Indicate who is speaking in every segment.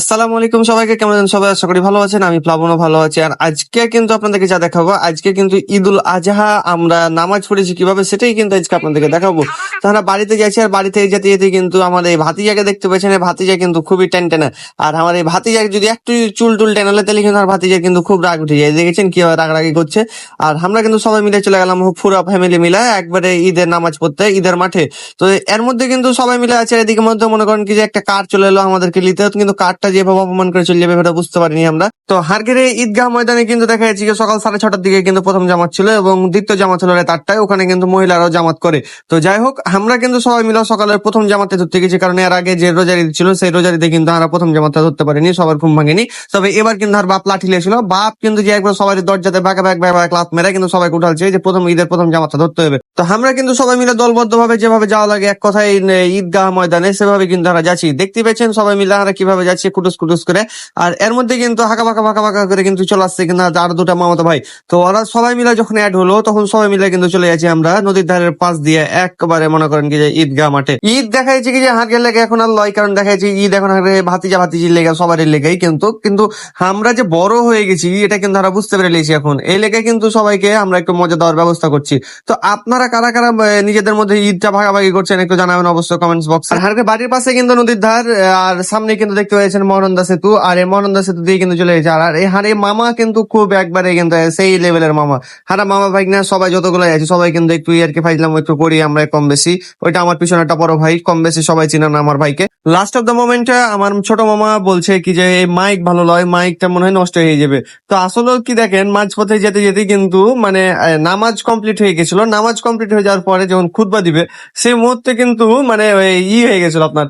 Speaker 1: আসসালামু আলাইকুম সবাইকে, কেমন আছেন সবাই? আশা করি ভালো আছেন, আমি প্লাবনও ভালো আছি। আর আজকে কিন্তু আপনাদেরকে যা দেখাবো, আজকে কিন্তু ঈদুল আজহা, আমরা নামাজ পড়েছি কীভাবে সেটাই কিন্তু আজকে আপনাদেরকে দেখাবো। তো আমরা বাড়িতে যাচ্ছি আর বাড়িতে যেতে যেতে কিন্তু আমার এই ভাতিজাকে দেখতে পেয়েছেন, এই ভাতিজা কিন্তু খুবই টেন টেনে আর আমার এই ভাতিজাকে যদি একটু চুল টুল টেনালে, তাহলে কিন্তু আমার ভাতিজা কিন্তু খুব রাগ উঠে যায়। দেখেছেন কীভাবে রাগারাগি করছে। আর আমরা কিন্তু সবাই মিলে চলে গেলাম পুরো ফ্যামিলি মিলে, একবারে ঈদের নামাজ পড়তে, ঈদের মাঠে। তো এর মধ্যে কিন্তু সবাই মিলে আছে এদিকে মধ্যে মনে করেন কি যে একটা কার চলে এলো আমাদেরকে নিতে। কিন্তু কারটা যেভাবে অপমান করে চলে যাবে সেটা বুঝতে পারিনি আমরা। তো হারগেরে ঈদগাহ ময়দানে কিন্তু দেখা যাচ্ছে যে সকাল সাড়ে ছটার দিকে কিন্তু প্রথম জামাত ছিল এবং দ্বিতীয় জামাত হলো রাত আটটায় ওখানে কিন্তু মহিলারাও জামাত করে। তো যাই হোক, আমরা কিন্তু সবাই মিলে সকালের প্রথম জামাতে ধরতে গেছি, কারণ এর আগে যে রোজারি ছিল, সেই রোজারিতে কিন্তু আমরা প্রথম জামাতটা ধরতে পারিনি, সবার ঘুম ভাঙেনি। তবে এবার কিন্তু আর বাপ লাঠি লিয়েছিল বাপ কিন্তু যে একবার সবাই দরজাতে বাঁকা ব্যাগ ব্যাগ লাত মেরে কিন্তু সবাইকে উঠালছে যে প্রথম ঈদের প্রথম জামাতটা ধরতে হবে। তো আমরা কিন্তু সবাই মিলে দলবদ্ধ ভাবে যেভাবে যাওয়া লাগে, এক কথায় ঈদগাহ ময়দানে সেভাবে কিন্তু আমরা যাচ্ছি। দেখতে পেয়েছেন সবাই মিলে আমরা কীভাবে যাচ্ছি কুটুস কুটুস করে। আর এর মধ্যে কিন্তু হাঁকা ফাঁকা ফাঁকা ফাঁকা করে কিন্তু চলে আসছে কিন্তু আর দুটা মামাতো ভাই। তো ওরা সবাই মিলে যখন অ্যাড হলো, তখন সবাই মিলে কিন্তু চলে যাচ্ছি আমরা নদীর ধারের পাশ দিয়ে। একবারে মনে করেন কি যে ঈদগাহ মাঠে। ঈদ দেখা যাচ্ছে কি যে হাঁকের লেগে এখন আর লয়, কারণ দেখা ঈদ এখন হাঁকে ভাতিজা, ভাতিজির লেগে, সবারই লেগেই কিন্তু। কিন্তু আমরা যে বড় হয়ে গেছি, এটা কিন্তু আমরা বুঝতে পেরে লেছি এখন। এই লেগে কিন্তু সবাইকে আমরা একটু মজা দেওয়ার ব্যবস্থা করছি। তো আপনারা কারা কারা নিজেদের মধ্যে ঈদটা ভাগাভাগি করছেন একটু জানাবেন অবশ্যই কমেন্টস বক্সে। আর হারকে বাড়ির পাশে কিন্তু নদীর ধার আর সামনে কিন্তু দেখতে পাচ্ছেন মহানন্দা সেতু আর এই মহানন্দা সেতু দিয়ে কিন্তু চলে গেছে। আর এই হারে মামা কিন্তু খুব একবারে কিন্তু সেই লেভেলের মামা। হারা মামা ভাই না সবাই যতগুলো আছে, সবাই কিন্তু একটু আর কি ফাইজলাম একটু করি আমরা কম বেশি। ওইটা আমার পিছনে একটা বড় ভাই, কম বেশি সবাই চিনেন আমার ভাইকে। লাস্ট অফ দ্য মোমেন্টে আমার ছোট মামা বলছে কি যে, এই মাইক ভালো লয় মাইকটা মনে হয় নষ্ট হয়ে যাবে। তো আসলে কি দেখেন, মাঝপথে যেতে যেতে কিন্তু মানে নামাজ কমপ্লিট হয়ে গেছিল। নামাজ কমপ্লিট হয়ে যাওয়ার পরে যখন খুতবা দিবে, সেই মুহূর্তে কিন্তু মানে ই হয়ে গেছিল আপনার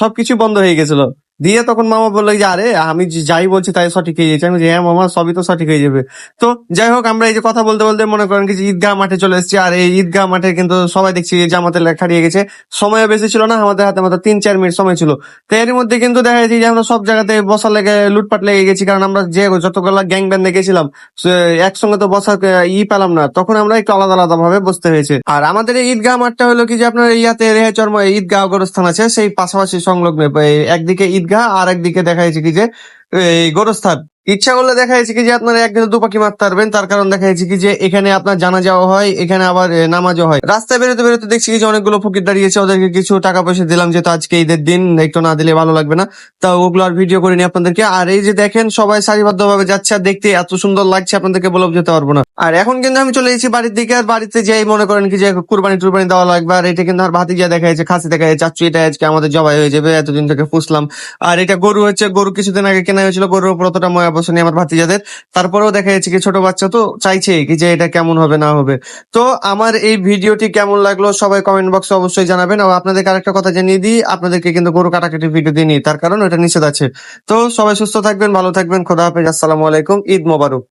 Speaker 1: সবকিছু বন্ধ হয়ে গেছিল। দিয়ে তখন মামা বলল যে আরে আমি যাই বলছি তাই সঠিক হয়ে যাচ্ছে। আমি বলছি, হ্যাঁ মামা সবই তো সঠিক হয়ে যাবে। তো যাই হোক আমরা এই যে কথা বলতে বলতে মনে করেন কি ঈদগাহ মাঠে চলে এসেছি। আর এই ঈদগাহ মাঠে কিন্তু সবাই দেখছি জামাতে দিয়ে গেছে। সময় বেশি ছিল না আমাদের হাতে মাত্র তিন চার মিনিট সময় ছিল। তো এর মধ্যে কিন্তু দেখা যাচ্ছে যে আমরা সব জায়গাতে বসা লেগে লুটপাট লেগে গেছি। কারণ আমরা যে যতগুলো গ্যাং ব্যান্ডে গেছিলাম একসঙ্গে তো আহ, ই পেলাম না। তখন আমরা একটু আলাদা আলাদা ভাবে বসতে হয়েছে। আর আমাদের এই ঈদগাহ মাঠটা হলো কি যে আপনার ইয়াতে রেহে চর্ম ঈদগাহ গোরস্থান আছে। সেই পাশাপাশি সংলগ্ন একদিকে ঈদগাহ আর একদিকে দেখা যাচ্ছে কি যে এই গোরস্থান। ইচ্ছা করলে দেখা যাচ্ছে কি যে আপনারা একদিনে দু পাখি মারতে পারবেন। তার কারণ দেখা যাচ্ছে কি যে এখানে আপনার জানা যাওয়া হয়, এখানে আবার নামাজও হয়। রাস্তায় বেরোতে বেরোতে দেখছি কি যে অনেকগুলো ফকির দাঁড়িয়েছে। ওদেরকে কিছু টাকা পয়সা দিলাম যেহেতু আজকে ঈদের দিন, একটু না দিলে ভালো লাগবে না। তা ওগুলো আর ভিডিও করিনি আপনাদেরকে। আর এই যে দেখেন, সবাই সারিবদ্ধ ভাবে যাচ্ছে আর দেখতে এত সুন্দর লাগছে, আপনাদেরকে বলে যেতে পারব না। আর এখন কিন্তু আমি চলে এসেছি বাড়ির দিকে। আর বাড়িতে যাই মনে করেন কি যে কুরবানি টুরবানি দেওয়া লাগবে। আর এটা কিন্তু আর ভাতি যা দেখা যাচ্ছে খাসি দেখা যাচ্ছে চাচ্ছু এটা আজকে আমাদের জবাই হয়ে যাবে, এতদিন থেকে পুষলাম। আর এটা গরু হচ্ছে, গরু কিছুদিন আগে কেনা হয়েছিল, গরুর উপর অতটা ময়া বসে আমার ভাতিজাদের। তারপরেও দেখা যাচ্ছে কি ছোট বাচ্চা তো চাইছে কি যে এটা কেমন হবে, না হবে। তো আমার এই ভিডিওটি কেমন লাগল সবাই কমেন্ট বক্সে অবশ্যই জানাবেন। আর আপনাদেরকে আরেকটা কথা জানিয়ে দিই, আপনাদেরকে কিন্তু গরু কাটাকাটি ভিডিও দিয়ে নিই তার কারণ ওটা নিষেধ আছে। তো সবাই সুস্থ থাকবেন, ভালো থাকবেন, খোদা হাফেজ, আসসালামু আলাইকুম, ঈদ মোবারক।